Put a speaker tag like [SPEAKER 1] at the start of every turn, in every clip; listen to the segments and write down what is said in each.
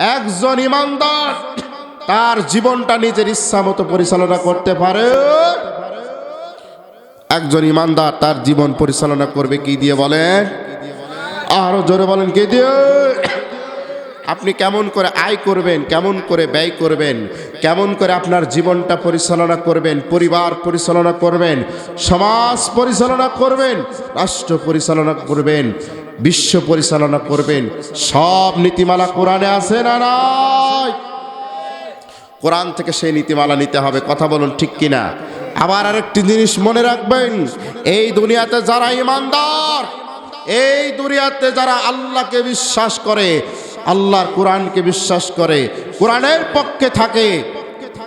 [SPEAKER 1] একজন ইমানদার তার জীবনটা নিজের ইচ্ছা মতো পরিচালনা করতে পারে। একজন ইমানদার তার জীবন পরিচালনা করবে কি দিয়ে বলেন? আরও জোরে বলেন কি দিয়ে? আপনি কেমন করে আয় করবেন, কেমন করে ব্যয় করবেন, কেমন করে আপনার জীবনটা পরিচালনা করবেন, পরিবার পরিচালনা করবেন, সমাজ পরিচালনা করবেন, রাষ্ট্র পরিচালনা করবেন বিশ্ব পরিচালনা করবেন। সব নীতিমালা কোরআনে আছে না নাই? কোরআন থেকে সেই নীতিমালা নিতে হবে, কথা বলুন ঠিক কিনা? আবার আরেকটি জিনিস মনে রাখবেন, এই দুনিয়াতে যারা ইমানদার, এই দুনিয়াতে যারা আল্লাহকে বিশ্বাস করে, আল্লাহর কোরআনকে বিশ্বাস করে, কোরআনের পক্ষে থাকে,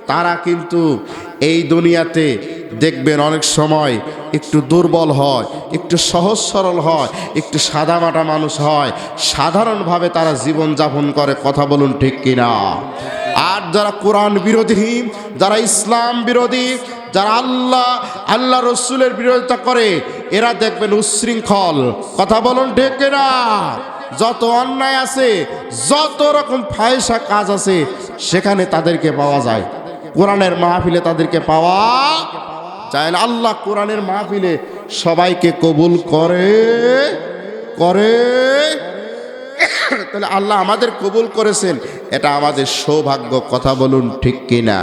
[SPEAKER 1] তারা কিন্তু এই দুনিয়াতে দেখবেন অনেক সময় একটু দুর্বল হয়, একটু সহজ সরল হয়, একটু সাদামাটা মানুষ হয়, সাধারণভাবে তারা জীবন যাপন করে, কথা বলুন ঠিক কিনা? আর যারা কোরআন বিরোধী, যারা ইসলাম বিরোধী, যারা আল্লাহ আল্লাহ রসুলের বিরোধিতা করে, এরা দেখবেন উচ্ছৃঙ্খল কথা বলুন ঠিক কিনা? যত অন্যায় আছে, যত রকম ফায়সা কাজ আছে, সেখানে তাদেরকে পাওয়া যায়। কোরআনের মাহফিলে তাদেরকে পাওয়া না। আল্লাহ কোরআনের মাহফিলে সবাইকে কবুল করে করে। তাহলে আল্লাহ আমাদের কবুল করেছেন, এটা আমাদের সৌভাগ্য, কথা বলুন ঠিক কিনা?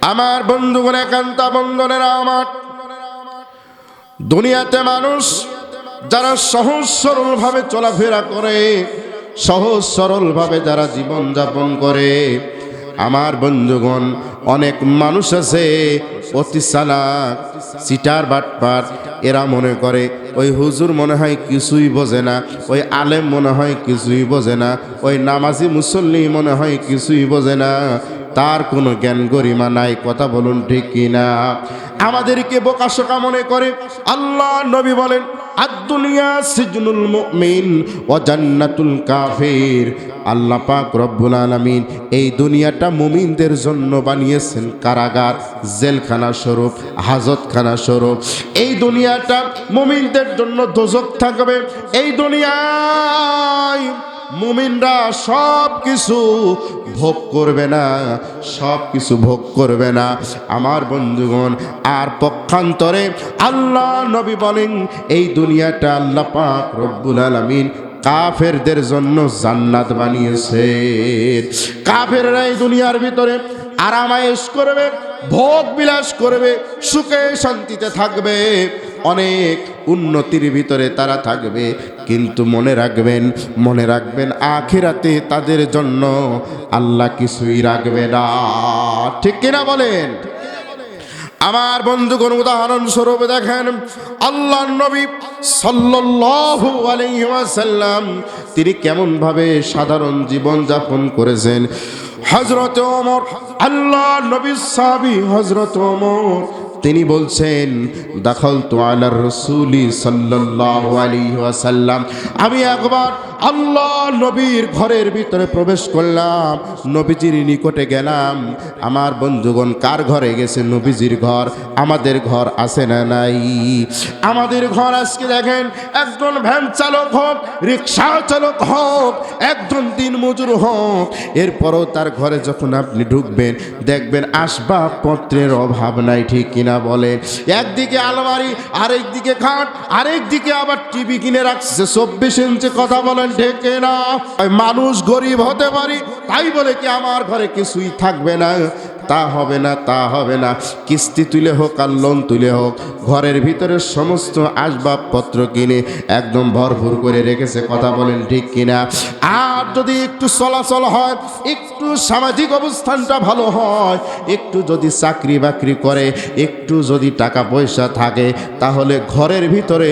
[SPEAKER 1] আমার বন্ধুগণ, একান্তা বন্ধনেরা আমার, দুনিয়াতে মানুষ যারা সহজ সরলভাবে চলাফেরা করে, সহজ সরলভাবে যারা জীবন যাপন করে, আমার বন্ধুগণ, অনেক মানুষ আছে অতি সালাক সিটার বাটপার। এরা মনে করে, ওই হুজুর মনে হয় কিছুই বোঝে না, ওই আলেম মনে হয় কিছুই বোঝে না, ওই নামাজি মুসল্লি মনে হয় কিছুই বোঝে না। তার কোনো জ্ঞান গরিমা নাই, কথা বলুন ঠিক কিনা? আমাদেরকে বোকাশোকা মনে করে, আল্লাহ নবী বলেন আদুনিয়া সিজনুল মুমিন ও জান্নাতুল কাফির। আল্লাহ পাক রব্বুল আলামিন এই দুনিয়াটা মুমিনদের জন্য বানিয়েছেন কারাগার, জেলখানা স্বরূপ, হাজতখানা স্বরূপ। এই দুনিয়াটা মুমিনদের জন্য দোজক থাকবে। এই দুনিয়ায় মুমিনরা সব কিছু ভোগ করবে না সব কিছু ভোগ করবে না। আমার বন্ধুগণ, আর পক্ষান্তরে আল্লাহ নবী বলেন, এই দুনিয়াটা আল্লাহ পাক রব্বুল আলামিন কাফেরদের জন্য জান্নাত বানিয়েছে। কাফেররা এই দুনিয়ার ভিতরে আরামায়েশ করবে, ভোগ বিলাস করবে, সুখে শান্তিতে থাকবে। অনেক উন্নতির ভিতরে তারা থাকবে। কিন্তু মনে রাখবেন মনে রাখবেন আখেরাতে তাদের জন্য আল্লাহ কিছুই রাখবে না। ঠিক কিনা বলেন? আমার বন্ধুগণ উদাহরণ স্বরূপ দেখেন আল্লাহ নবী ওয়াসাল্লাম, তিনি কেমন ভাবে সাধারণ জীবন যাপন করেছেন? হযরত ওমর আল্লাহ নবী সাহাবী হযরত ওমর তিনি বলছেন দাখল তো আলার রসুলি সাল্লাহ আলাইহি ওয়াসাল্লাম আমি একবার আল্লাহ নবীর ঘরের ভিতরে প্রবেশ করলাম। নবীজির নিকটে গেলাম। আমার বন্ধুগণ কার ঘরে গেছে? নবীজির ঘর। আমাদের ঘর আছে না নাই? আমাদের ঘর আজকে দেখেন, একজন ভ্যান চালক হোক, রিক্সা চালক হোক, একজন দিন মজুর হোক, এরপরও তার ঘরে যখন আপনি ঢুকবেন, দেখবেন আসবাবপত্রের অভাব নাই, ঠিক কিনা বলেন একদিকে আলমারি আরেক দিকে খাট আরেক দিকে আবার টিভি কিনে রাখছে। চব্বিশ ইঞ্চি কথা বলেন ঢেকে না। মানুষ গরিব হতে পারি তাই বলে কি আমার ঘরে কিছুই থাকবে না। তা হবে না, তা হবে না। কিস্তি তুলে হোক আর লোন তুলে হোক, ঘরের ভিতরে সমস্ত আসবাবপত্র কিনে একদম ভরপুর করে রেখেছে, কথা বলেন ঠিক কিনা? আর যদি একটু চলাচল হয়, একটু সামাজিক অবস্থানটা ভালো হয়, একটু যদি চাকরি বাকরি করে, একটু যদি টাকা পয়সা থাকে, তাহলে ঘরের ভিতরে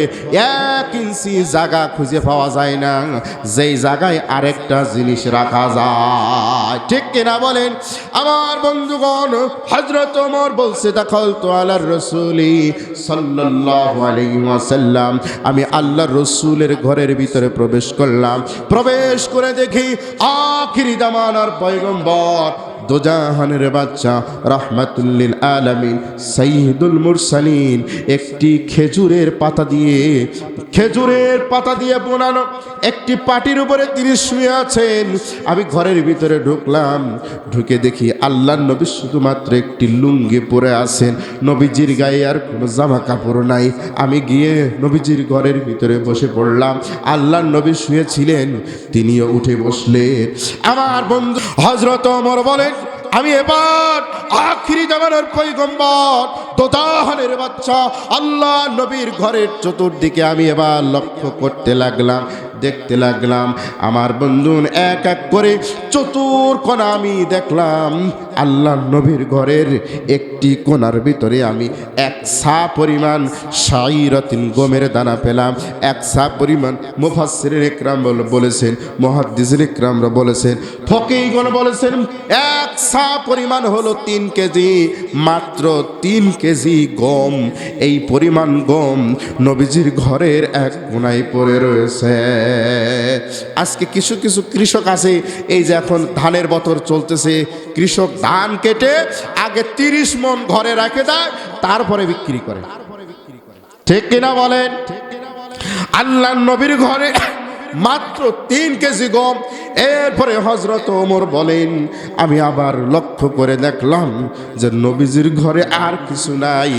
[SPEAKER 1] এক ইঞ্চি জায়গা খুঁজে পাওয়া যায় না। যেই জায়গায় আরেকটা জিনিস রাখা যায়। ঠিক কিনা বলেন? আমার বন্ধুগণ হজরত ওমর বলছে দখল তো আল্লাহর রসুলি ওয়াসাল্লাম। আমি আল্লাহর রসুলের ঘরের ভিতরে প্রবেশ করলাম। প্রবেশ করে দেখি আখিরি দামানার পয়গম্বর দোজাহানের বাচ্চা রহমাতুল্লিল আলামিন সাইদুল মুরসালিন একটি খেজুরের পাতা দিয়ে, খেজুরের পাতা দিয়ে বোনানো, একটি পাটির উপরে তিনি শুয়ে আছেন। আমি ঘরের ভিতরে ঢুকলাম, ঢুকে দেখি আল্লাহ নবী শুধুমাত্র একটি লুঙ্গি পরে আছেন। নবীজির গায়ে আর কোনো জামা কাপড় নাই। আমি গিয়ে নবীজির ঘরের ভিতরে বসে পড়লাম। আল্লাহ নবী শুয়েছিলেন, তিনিও উঠে বসলেন। আমার বন্ধু হজরত অমর বলেন আমি এবার আখিরি জামানার পৈগম্বর দোদাহনের বাচ্চা, আল্লাহ নবীর ঘরের চতুর্দিকে আমি এবার লক্ষ্য করতে লাগলাম, দেখতে লাগলাম, আমার বন্ধুন এক এক করে চতুর কোনা আমি দেখলাম। আল্লাহ নবীর ঘরের একটি কোণার ভিতরে আমি এক সা পরিমাণ সাইরতিন গমের দানা পেলাম। এক সা পরিমাণ মুফাসির ইকরাম বলেছেন, মহাদ্দিসির ইকরামরা বলেছেন ফকিগণ বলেছেন, এক সা পরিমাণ হলো তিন কেজি, মাত্র তিন কেজি গম। এই পরিমাণ গম নবীজির ঘরের এক কোনায় পড়ে রয়েছে। আজকে কিছু কিছু কৃষক আছে, এই যে এখন ধানের বতর চলতেছে, কৃষক ধান কেটে আগে তিরিশ মন ঘরে রেখে দেয়, তারপরে বিক্রি করে। ঠিক কিনা বলেন? আল্লাহ নবীর ঘরে মাত্র তিন কেজি গম। এরপরে হজরত ওমর বলেন, আমি আবার লক্ষ্য করে দেখলাম যে নবীজির ঘরে আর কিছু নাই,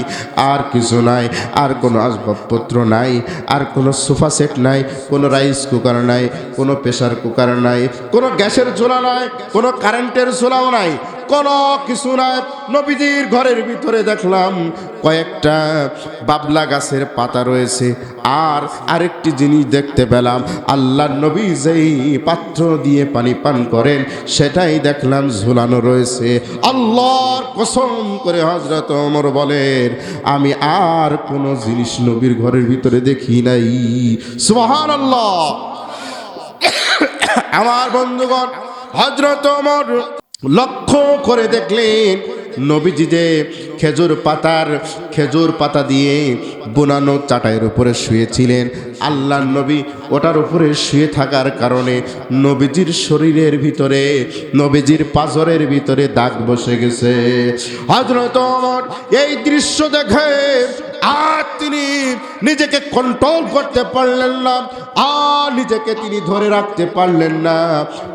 [SPEAKER 1] আর কিছু নাই, আর কোনো আসবাবপত্র নাই, আর কোনো সোফা সেট নাই, কোনো রাইস কুকার নাই, কোনো প্রেশার কুকার নাই, কোনো গ্যাসের চুলা নাই, কোনো কারেন্টের চুলাও নাই কোনো কিছু নাই। নবীজির ঘরের ভিতরে দেখলাম কয়েকটা বাবলা গাছের পাতা রয়েছে। আর আরেকটি জিনিস দেখতে পেলাম, আল্লাহ নবী যেই পাত্র দিয়ে পানি পান করেন, সেটাই দেখলাম ঝুলানো রয়েছে। আল্লাহর কসম করে হজরত অমর বলেন, আমি আর কোনো জিনিস নবীর ঘরের ভিতরে দেখি নাই। সুবহান আল্লাহ আমার বন্ধুগণ হজরত ওমর লক্ষ্য করে দেখলেন নবীজি যে খেজুর পাতার, খেজুর পাতা দিয়ে বোনানো চাটাইয়ের উপরে শুয়েছিলেন। আল্লাহ নবী ওটার উপরে শুয়ে থাকার কারণে নবীজির শরীরের ভিতরে, নবীজির পাজরের ভিতরে দাগ বসে গেছে। হজরত এই দৃশ্য দেখে আর তিনি নিজেকে কন্ট্রোল করতে পারলেন না, আর নিজেকে তিনি ধরে রাখতে পারলেন না।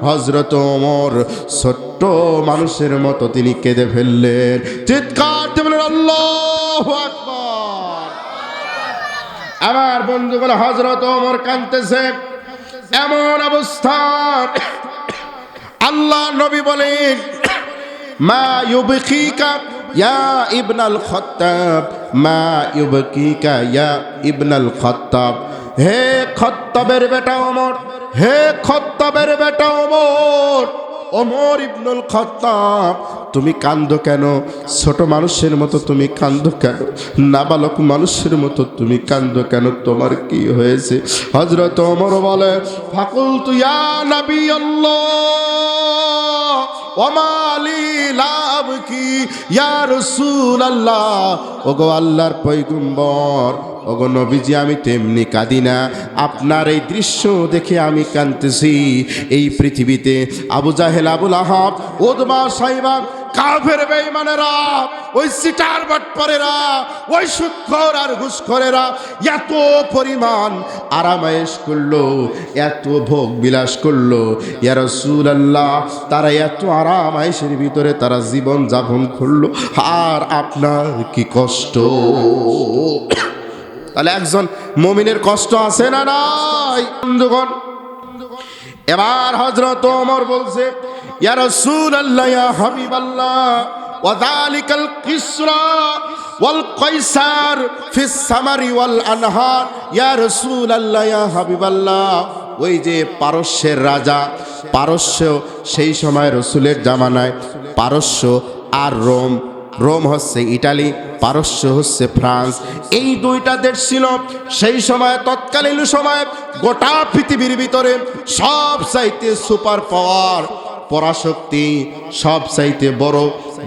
[SPEAKER 1] হজরত ওমর ছোট্ট মানুষের মতো তিনি কেঁদে ফেললেন। চিৎকার বললেন, আল্লাহু আকবার! আমার বন্ধুগুলো হজরত ওমর কানতেছে এমন অবস্থা আল্লাহ নবী বলেন, মা ইউবকিকা ইয়া ইবনাল খত্তাব, মা ইউবকিকা ইয়া ইবনাল খত্তাব। হে খত্তাবের বেটা ওমর, হে খত্তাবের বেটা ওমর ওমর ইবনুল খত্তাব, তুমি কান্দো কেন? ছোট মানুষের মতো তুমি কান্দো কেন? নাবালক মানুষের মতো তুমি কান্দো কেন? তোমার কি হয়েছে? হজরত ওমর বলে ফাকুল তুয়া নবী আল্লাহ ওমালি লাভ কি? ইয়ার রসুল আল্লাহ ওগো আল্লাহর পৈগম্বর ওগো নবীজি, আমি তেমনি কাঁদি না। আপনার এই দৃশ্য দেখে আমি কাঁদতেছি। এই পৃথিবীতে আবু জাহেল, আবুল আহাব, ওদমা সাইবা কাফের বেঈমানেরা, ওই সিটার বাটপারেরা, ওই সুৎখর আর ঘুষখরেরা এত পরিমাণ আরামায়েশ করল, এত ভোগ বিলাস করল। ইয়া রাসূলুল্লাহ, তারা এত আরাম আয়েশের ভিতরে তারা জীবন যাপন করল। আর আপনার কি কষ্ট? তাহলে একজন মমিনের কষ্ট আছে না নাই? বন্ধুগণ এবার হজরত ওমর বলছে ইয়া রাসূলুল্লাহ ইয়া হাবিবাল্লাহ وذلك القسرى والقيصر في السمر والأنهار يا رسول الله يا حبيب الله ওই যে পারস্যের রাজা পারস্য সেই সময় রসুলের জামানায় পারস্য আর রোম রোম হচ্ছে ইটালি, পারস্য হচ্ছে ফ্রান্স। এই দুইটা দেশ ছিল। সেই সময়, তৎকালীন সময়ে গোটা পৃথিবীর ভিতরে সব চাইতে সুপার পাওয়ার পরাশক্তি সব চাইতে বড়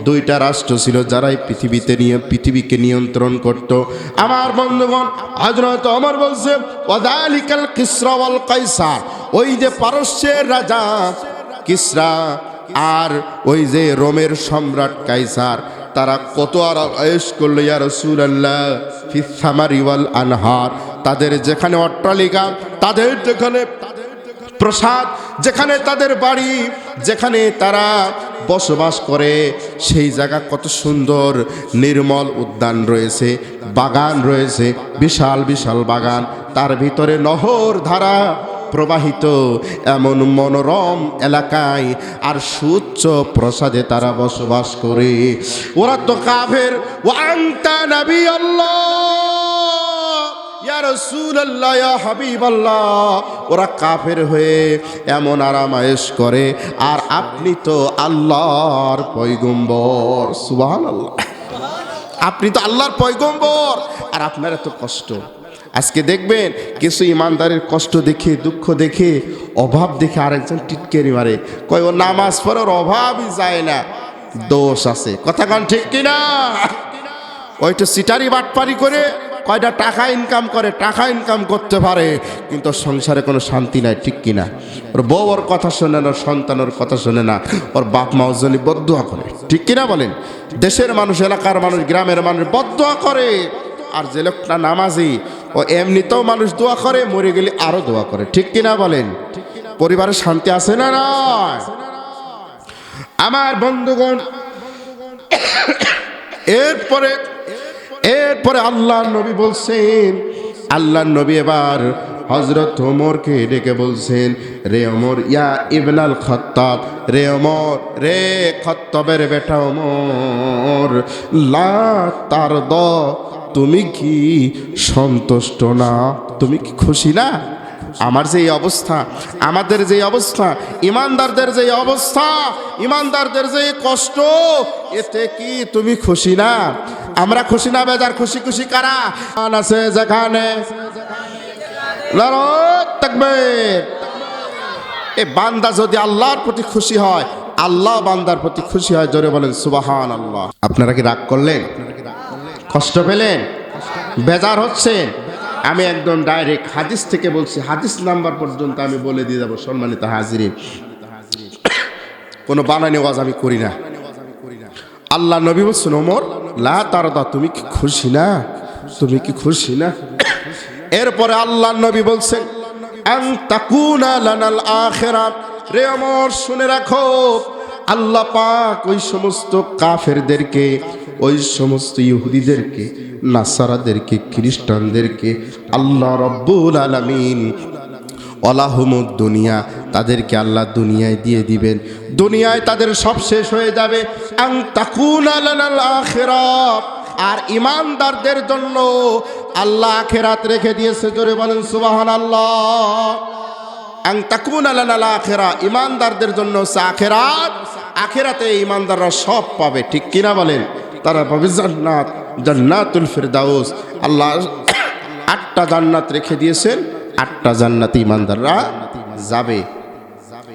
[SPEAKER 1] দুইটা রাষ্ট্র ছিল যারাই পৃথিবীতে নিয়ে, পৃথিবীকে নিয়ন্ত্রণ করত। আমার বন্ধুগণ হজরত অমর বলছে ওদালিকাল কিসরা ওয়াল কাইসার ওই যে পারস্যের রাজা কিসরা আর ওই যে রোমের সম্রাট কাইসার। তারা কত আর আয়েস করল, ইয়া ফিসামারি ওয়াল আনহার। তাদের যেখানে অট্টালিকা, তাদের যেখানে প্রসাদ, যেখানে তাদের বাড়ি, যেখানে তারা বসবাস করে, সেই জায়গা কত সুন্দর, নির্মল উদ্যান রয়েছে, বাগান রয়েছে, বিশাল বিশাল বাগান। তার ভিতরে নহর ধারা প্রবাহিত এমন মনোরম এলাকায় আর সুচ্চ প্রসাদে তারা বসবাস করে। ওরা তো কাফের। নবী আল্লাহ রাসূলুল্লাহ, ইয়া হাবিবাল্লাহ। ওরা কাফের হয়ে এমন আরামায়েশ করে। আর আপনি তো আল্লাহর পয়গম্বর। সুবহানাল্লাহ। আপনি তো আল্লাহর পয়গম্বর। আর আপনার এত কষ্ট। আজকে দেখবেন কিছু ইমানদারের কষ্ট দেখে, দুঃখ দেখে, অভাব দেখে আরেকজন টিটকেরি মারে। কয়, ও নামাজ পড়ার অভাবই যায় না, দোষ আছে। কথা কন ঠিক কিনা? ওইটা সিটারি বাটপারি করে কয়টা টাকা ইনকাম করে, টাকা ইনকাম করতে পারে, কিন্তু সংসারে কোনো শান্তি নাই, ঠিক কিনা? ওর বউ ওর কথা শোনে না সন্তান ওর কথা শোনে না, ওর বাপ মা ওজনী বদুয়া করে, ঠিক কিনা বলেন? দেশের মানুষ, এলাকার মানুষ, গ্রামের মানুষ বদুয়া করে, আর যে লোকটা নামাজি ও এমনিতেও মানুষ দোয়া করে, মরে গেলে আরও দোয়া করে। ঠিক কিনা বলেন? পরিবারের শান্তি আছে না না আমার বন্ধুগণ, এরপরে এরপরে আল্লাহ নবী বলছেন আল্লাহ নবী এবার হজরত ওমরকে ডেকে বলছেন, রে ওমর, ইয়া ইবনাল খত্তাব, রে ওমর, রে খত্তবের বেটা ওমর, লা তার দ তুমি কি সন্তুষ্ট না? তুমি কি খুশি না? আমার যে অবস্থা, আমাদের যে অবস্থা, ইমানদারদের যে অবস্থা, ইমানদারদের যে কষ্ট, এতে কি তুমি খুশি না? আমরা খুশি না, বেজার খুশি খুশি কারা? আছে যেখানে তাকবীর। এ বান্দা যদি আল্লাহর প্রতি খুশি হয়, আল্লাহ বান্দার প্রতি খুশি হয়, জোরে বলেন সুবাহান আল্লাহ আপনারা কি রাগ করলেন? কষ্ট পেলেন? বেজার হচ্ছে আমি একদম ডাইরেক্ট হাদিস থেকে বলছি, হাদিস নাম্বার পর্যন্ত আমি বলে দিয়ে যাব, সম্মানিত হাজিরিন। কোনো বানানি ওয়াজ আমি করি না। আল্লাহ নবী বলছেন, ওমর, লা তারদা, তুমি কি খুশি না? তুমি কি খুশি না? এরপরে আল্লাহ নবী বলছেন রে অমর, শুনে রাখো, আল্লাহ পাক ওই সমস্ত কাফেরদেরকে, ওই সমস্ত ইহুদিদেরকে, নাসারাদেরকে, খ্রিস্টানদেরকে আল্লাহ রব্বুল আলামিন অলাহমুদ দুনিয়া তাদেরকে আল্লাহ দুনিয়ায় দিয়ে দিবেন। দুনিয়ায় তাদের সব শেষ হয়ে যাবে। আং তাকুনা লানাল আখিরাত। আর ইমানদারদের জন্য আল্লাহ আখেরাত রেখে দিয়েছে, জোরে বলেন সুবাহান আল্লাহ আখেরা ইমানদারদের জন্য হচ্ছে আখেরাত। আখেরাতে ইমানদাররা সব পাবে, ঠিক কিনা বলেন? তারা পাবে জান্নাত, জান্নাতুল ফিরদাউস। আল্লাহ আটটা জান্নাত রেখে দিয়েছেন, আটটা জান্নাতে ইমানদাররা যাবে।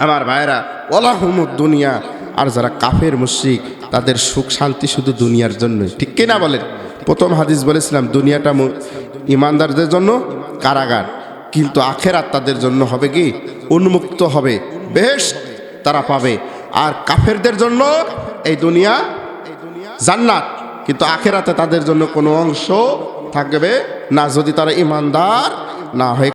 [SPEAKER 1] আমার ভাইরা ওলাহমুদ দুনিয়া। আর যারা কাফের, মুশরিক, তাদের সুখ শান্তি শুধু দুনিয়ার জন্য ঠিক কিনা বলেন? প্রথম হাদিস বলেছিলাম, দুনিয়াটা ইমানদারদের জন্য কারাগার, কিন্তু আখেরাত তাদের জন্য হবে কি? উন্মুক্ত হবে, বেশ তারা পাবে। আর কাফেরদের জন্য এই দুনিয়া জান্নাত, কিন্তু আখেরাতে তাদের জন্য কোনো অংশ থাকবে না, যদি তারা ইমানদার না হয়ে